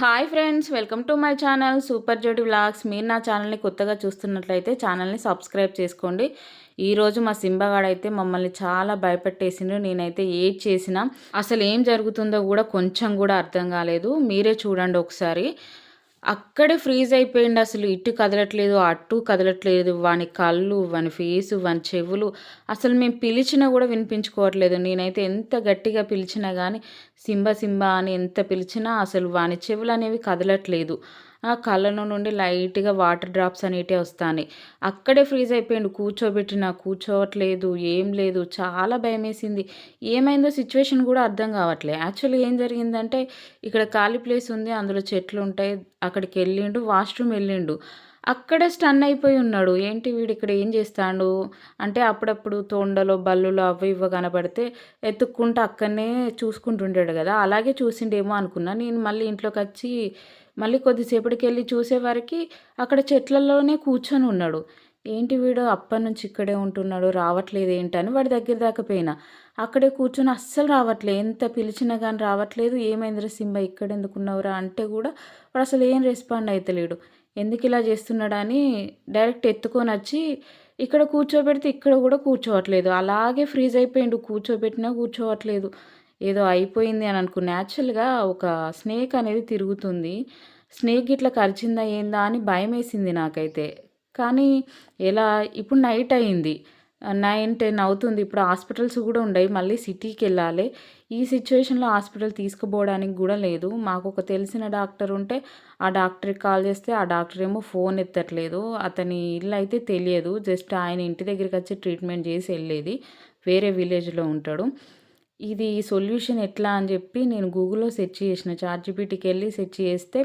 Hi friends welcome to my channel super Jodi vlogs. మీరు నా ఛానల్ని కొత్తగా చూస్తున్నట్లయితే ఛానల్ని సబ్స్క్రైబ్ చేసుకోండి. ఈరోజు మా సింబగాడైతే మమ్మల్ని చాలా భయపెట్టేసిండు. నేనైతే ఏడ్ చేసిన అసలు ఏం జరుగుతుందో కూడా కొంచెం కూడా అర్థం కాలేదు. మీరే చూడండి ఒకసారి. అక్కడే ఫ్రీజ్ అయిపోయింది అసలు. ఇటు కదలట్లేదు అటు కదలట్లేదు. వాని కళ్ళు వాని ఫేసు వాని చెవులు. అసలు మేము పిలిచినా కూడా వినిపించుకోవట్లేదు. నేనైతే ఎంత గట్టిగా పిలిచినా కానీ సింబ సింబ అని ఎంత పిలిచినా అసలు వాని చెవులు అనేవి కదలట్లేదు. ఆ కళ్ళను నుండి లైట్గా వాటర్ డ్రాప్స్ అనేటివి వస్తాయి అక్కడే ఫ్రీజ్ అయిపోయిండు. కూర్చోబెట్టిన కూర్చోవట్లేదు ఏం లేదు. చాలా భయం వేసింది ఏమైందో సిచ్యువేషన్ కూడా అర్థం కావట్లేదు యాక్చువల్లీ ఏం జరిగిందంటే ఇక్కడ ఖాళీ ప్లేస్ ఉంది అందులో చెట్లు ఉంటాయి అక్కడికి వెళ్ళిండు వాష్రూమ్ వెళ్ళిండు. అక్కడే స్టన్ అయిపోయి ఉన్నాడు. ఏంటి వీడు ఇక్కడ ఏం చేస్తాడు? అంటే అప్పుడప్పుడు తోండలో బల్లులు అవి ఇవ్వ కనబడితే ఎత్తుక్కుంటూ అక్కడనే చూసుకుంటుంటాడు కదా. అలాగే చూసిండేమో అనుకున్నా. నేను మళ్ళీ ఇంట్లోకి వచ్చి మళ్ళీ కొద్దిసేపటికి వెళ్ళి చూసేవారికి అక్కడ చెట్లలోనే కూర్చొని ఉన్నాడు. ఏంటి వీడు? అప్పటి నుంచి ఇక్కడే ఉంటున్నాడు రావట్లేదు ఏంటని వాడి దగ్గర దాకా పోయినా. అక్కడే కూర్చొని అస్సలు రావట్లేదు ఎంత పిలిచినా కానీ రావట్లేదు. ఏమైందిరా సింబ ఇక్కడ ఎందుకున్నావురా అంటే కూడా వాడు అసలు ఏం రెస్పాండ్ అవుతలేడు ఎందుకు ఇలా చేస్తున్నాడని డైరెక్ట్ ఎత్తుకొని వచ్చి ఇక్కడ కూర్చోబెడితే ఇక్కడ కూడా కూర్చోవట్లేదు. అలాగే ఫ్రీజ్ అయిపోయిండు కూర్చోబెట్టినా కూర్చోవట్లేదు. ఏదో అయిపోయింది అని అనుకు న్యాచురల్గా ఒక స్నేక్ అనేది తిరుగుతుంది. స్నేక్ ఇట్లా కరిచిందా ఏందా అని భయం వేసింది నాకైతే. కానీ ఎలా ఇప్పుడు నైట్ అయింది. నైన్ టెన్ అవుతుంది. ఇప్పుడు హాస్పిటల్స్ కూడా ఉండవు మళ్ళీ సిటీకి వెళ్ళాలి ఈ సిచ్యువేషన్లో హాస్పిటల్ తీసుకుపోవడానికి కూడా లేదు. మాకు ఒక తెలిసిన డాక్టర్ ఉంటే ఆ డాక్టర్కి కాల్ చేస్తే ఆ డాక్టర్ ఏమో ఫోన్ ఎత్తట్లేదు. అతని ఇల్లు అయితే తెలియదు. జస్ట్ ఆయన ఇంటి దగ్గరికి వచ్చి ట్రీట్మెంట్ చేసి వెళ్ళేది. వేరే విలేజ్లో ఉంటాడు. ఇది సొల్యూషన్ ఎట్లా అని చెప్పి నేను గూగుల్లో సెర్చ్ చేసిన. చార్జిబిటీకి వెళ్ళి సెర్చ్ చేస్తే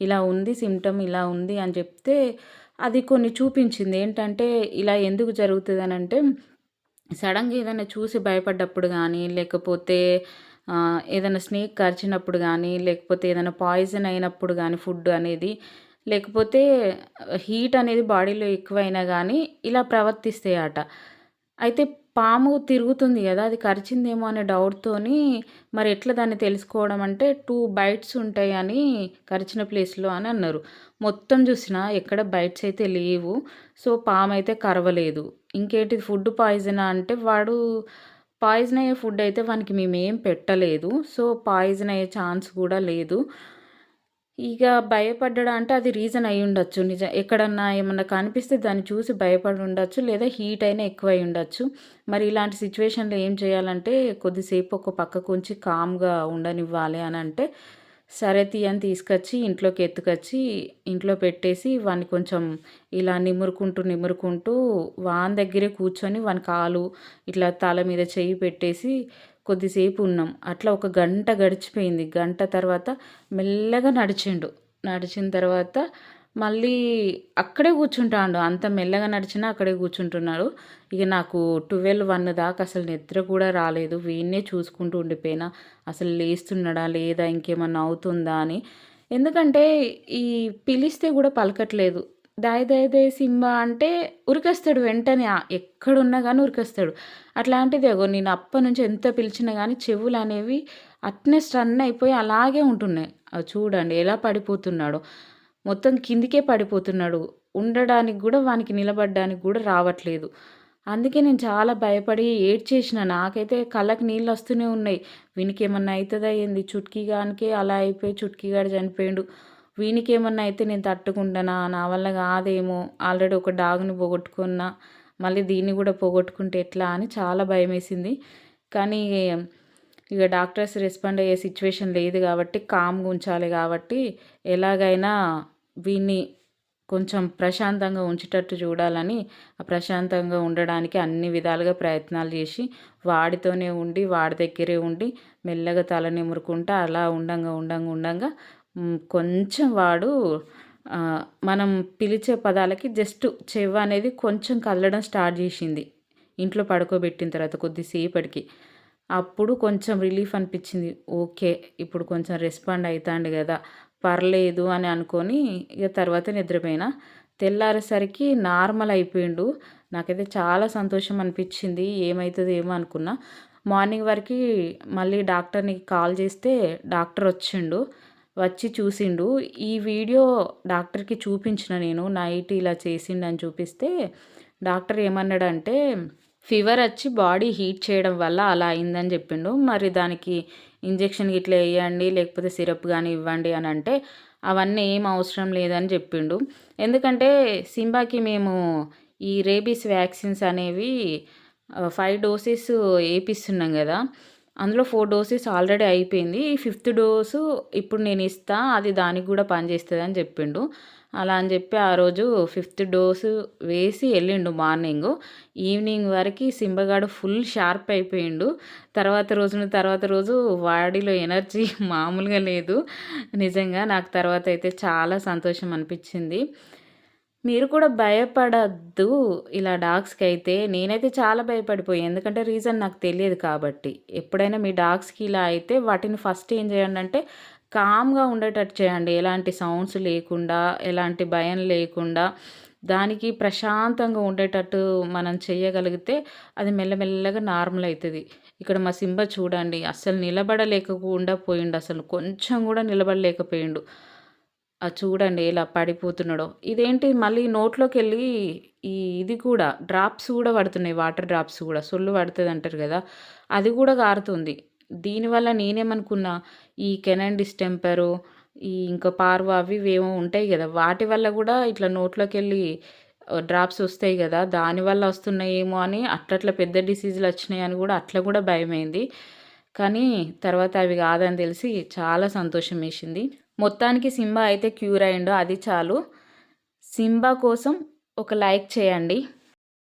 ఇలా ఉంది సిమ్టమ్ ఇలా ఉంది అని చెప్తే అది కొన్ని చూపించింది. ఏంటంటే ఇలా ఎందుకు జరుగుతుంది అని అంటే సడన్గా ఏదైనా చూసి భయపడ్డప్పుడు కానీ లేకపోతే ఏదైనా స్నేక్ కరిచినప్పుడు కానీ లేకపోతే ఏదైనా పాయిజన్ అయినప్పుడు కానీ ఫుడ్ అనేది లేకపోతే హీట్ అనేది బాడీలో ఎక్కువైనా కానీ ఇలా ప్రవర్తిస్తాయి అట అయితే పాము తిరుగుతుంది కదా అది కరిచిందేమో అనే డౌట్తోని మరి ఎట్లా దాన్ని తెలుసుకోవడం అంటే టూ బైట్స్ ఉంటాయి అని కరిచిన ప్లేస్లో అని అన్నారు. మొత్తం చూసినా ఎక్కడ బైట్స్ అయితే లేవు సో పాము అయితే కరవలేదు. ఇంకేంటి ఫుడ్ పాయిజన్ అంటే వాడు పాయిజన్ అయ్యే ఫుడ్ అయితే వానికి మేమేం పెట్టలేదు సో పాయిజన్ అయ్యే ఛాన్స్ కూడా లేదు. ఇక భయపడ్డా అంటే అది రీజన్ అయి ఉండొచ్చు. నిజ ఎక్కడన్నా ఏమన్నా కనిపిస్తే దాన్ని చూసి భయపడి ఉండొచ్చు లేదా హీట్ అయినా ఎక్కువ అయి ఉండొచ్చు. మరి ఇలాంటి సిచ్యువేషన్లో ఏం చేయాలంటే కొద్దిసేపు ఒక పక్కకు ఉంచి కామ్గా ఉండనివ్వాలి అని అంటే సరే తీయని తీసుకొచ్చి ఇంట్లోకి ఎత్తుకొచ్చి ఇంట్లో పెట్టేసి వాడిని కొంచెం ఇలా నిమురుకుంటూ నిమురుకుంటూ వాన్ దగ్గరే కూర్చొని వాని కాలు ఇట్లా తల మీద చెయ్యి పెట్టేసి కొద్దిసేపు ఉన్నాం అట్లా ఒక గంట గడిచిపోయింది. గంట తర్వాత మెల్లగా నడిచిండు. నడిచిన తర్వాత మళ్ళీ అక్కడే కూర్చుంటాడు. అంత మెల్లగా నడిచినా అక్కడే కూర్చుంటున్నాడు. ఇక నాకు ట్వెల్వ్ వన్ దాకా అసలు నిద్ర కూడా రాలేదు. వీన్నే చూసుకుంటూ ఉండిపోయినా. అసలు లేస్తున్నాడా? లేదా? ఇంకేమన్నా అవుతుందా అని. ఎందుకంటే ఈ పిలిస్తే కూడా పలకట్లేదు. దయ దయ దయ సింబ అంటే ఉరికేస్తాడు వెంటనే. ఎక్కడున్నా కానీ ఉరికేస్తాడు. అట్లాంటిది అగో నేను అప్పటి నుంచి ఎంత పిలిచినా కానీ చెవులు అనేవి అట్నే స్టన్ అయిపోయి అలాగే ఉంటున్నాయి. చూడండి ఎలా పడిపోతున్నాడో. మొత్తం కిందికే పడిపోతున్నాడు. ఉండడానికి కూడా వానికి నిలబడడానికి కూడా రావట్లేదు. అందుకే నేను చాలా భయపడి ఏడ్చేసిన. నాకైతే కళ్ళకి నీళ్ళు వస్తూనే ఉన్నాయి. వీనికి ఏమన్నా అవుతుందా ఏంది? చుట్కీగానికే అలా అయిపోయి చుట్కీగాడు చనిపోయాడు. వీనికి ఏమన్నా అయితే నేను తట్టుకుంటానా? నా వల్ల కాదేమో? ఆల్రెడీ ఒక డాగ్ని పోగొట్టుకున్నా మళ్ళీ దీన్ని కూడా పోగొట్టుకుంటే ఎట్లా అని చాలా భయం వేసింది కానీ ఇక డాక్టర్స్ రెస్పాండ్ అయ్యే సిచ్యువేషన్ లేదు కాబట్టి కామ్గా ఉంచాలి కాబట్టి ఎలాగైనా వీన్ని కొంచెం ప్రశాంతంగా ఉంచేటట్టు చూడాలని ప్రశాంతంగా ఉండడానికి అన్ని విధాలుగా ప్రయత్నాలు చేసి వాడితోనే ఉండి వాడి దగ్గరే ఉండి మెల్లగా తల నిమురుకుంటా అలా ఉండంగా ఉండంగా ఉండంగా కొంచెం వాడు మనం పిలిచే పదాలకి జస్ట్ చెవ్వ అనేది కొంచెం కదలడం స్టార్ట్ చేసింది. ఇంట్లో పడుకోబెట్టిన తర్వాత కొద్దిసేపటికి. అప్పుడు కొంచెం రిలీఫ్ అనిపించింది. ఓకే ఇప్పుడు కొంచెం రెస్పాండ్ అవుతాండి కదా పర్లేదు అని అనుకొని ఇక తర్వాత నిద్రపోయినా. తెల్లారేసరికి నార్మల్ అయిపోయిండు. నాకైతే చాలా సంతోషం అనిపించింది. ఏమవుతుంది ఏమో అనుకున్నా. మార్నింగ్ వరకు మళ్ళీ డాక్టర్ని కాల్ చేస్తే డాక్టర్ వచ్చిండు. వచ్చి చూసిండు. ఈ వీడియో డాక్టర్కి చూపించిన నేను. నైట్ ఇలా చేసిండని చూపిస్తే డాక్టర్ ఏమన్నాడంటే ఫీవర్ వచ్చి బాడీ హీట్ చేయడం వల్ల అలా అయిందని చెప్పిండు. మరి దానికి ఇంజెక్షన్ ఇట్లా వేయండి లేకపోతే సిరప్ కానీ ఇవ్వండి అని అంటే అవన్నీ ఏం అవసరం లేదని చెప్పిండు. ఎందుకంటే సింబాకి మేము ఈ రేబీస్ వ్యాక్సిన్స్ అనేవి ఫైవ్ డోసెస్ వేపిస్తున్నాం కదా. అందులో ఫోర్ డోసెస్ ఆల్రెడీ అయిపోయింది. ఈ ఫిఫ్త్ డోసు ఇప్పుడు నేను ఇస్తా అది దానికి కూడా పనిచేస్తుంది అని చెప్పిండు. అలా అని చెప్పి ఆ రోజు ఫిఫ్త్ డోసు వేసి వెళ్ళిండు మార్నింగ్. ఈవినింగ్ వరకు సింబగాడు ఫుల్ షార్ప్ అయిపోయిండు. తర్వాత రోజున తర్వాత రోజు వాడిలో ఎనర్జీ మామూలుగా లేదు. నిజంగా నాకు తర్వాత అయితే చాలా సంతోషం అనిపించింది. మీరు కూడా భయపడద్దు. ఇలా డాగ్స్కి అయితే నేనైతే చాలా భయపడిపోయాను ఎందుకంటే రీజన్ నాకు తెలియదు కాబట్టి. ఎప్పుడైనా మీ డాగ్స్కి ఇలా అయితే వాటిని ఫస్ట్ ఏం చేయండి అంటే కామ్గా ఉండేటట్టు చేయండి. ఎలాంటి సౌండ్స్ లేకుండా ఎలాంటి భయం లేకుండా దానికి ప్రశాంతంగా ఉండేటట్టు మనం చేయగలిగితే అది మెల్లమెల్లగా నార్మల్ అవుతుంది. ఇక్కడ మా సింబ చూడండి. అస్సలు నిలబడలేకుండా పోయిండు. అసలు కొంచెం కూడా నిలబడలేకపోయిండు. చూడండి ఇలా పడిపోతున్నాడో. ఇదేంటి మళ్ళీ నోట్లోకి వెళ్ళి ఈ ఇది కూడా డ్రాప్స్ కూడా పడుతున్నాయి వాటర్ డ్రాప్స్ కూడా. సొల్లు పడుతుంది అంటారు కదా అది కూడా కారుతుంది. దీనివల్ల నేనేమనుకున్నా ఈ కెనన్ డిస్టెంపరు ఈ ఇంకా పార్వ అవి ఏమో ఉంటాయి కదా వాటి వల్ల కూడా ఇట్లా నోట్లోకి వెళ్ళి డ్రాప్స్ వస్తాయి కదా దానివల్ల వస్తున్నాయేమో అని అట్లట్లా పెద్ద డిసీజులు వచ్చినాయి అని కూడా అట్లా కూడా భయమైంది. కానీ తర్వాత అవి కాదని తెలిసి చాలా సంతోషం వేసింది. మొత్తానికి సింబా అయితే క్యూర్ అయిండో అది చాలు. సింబా కోసం ఒక లైక్ చేయండి.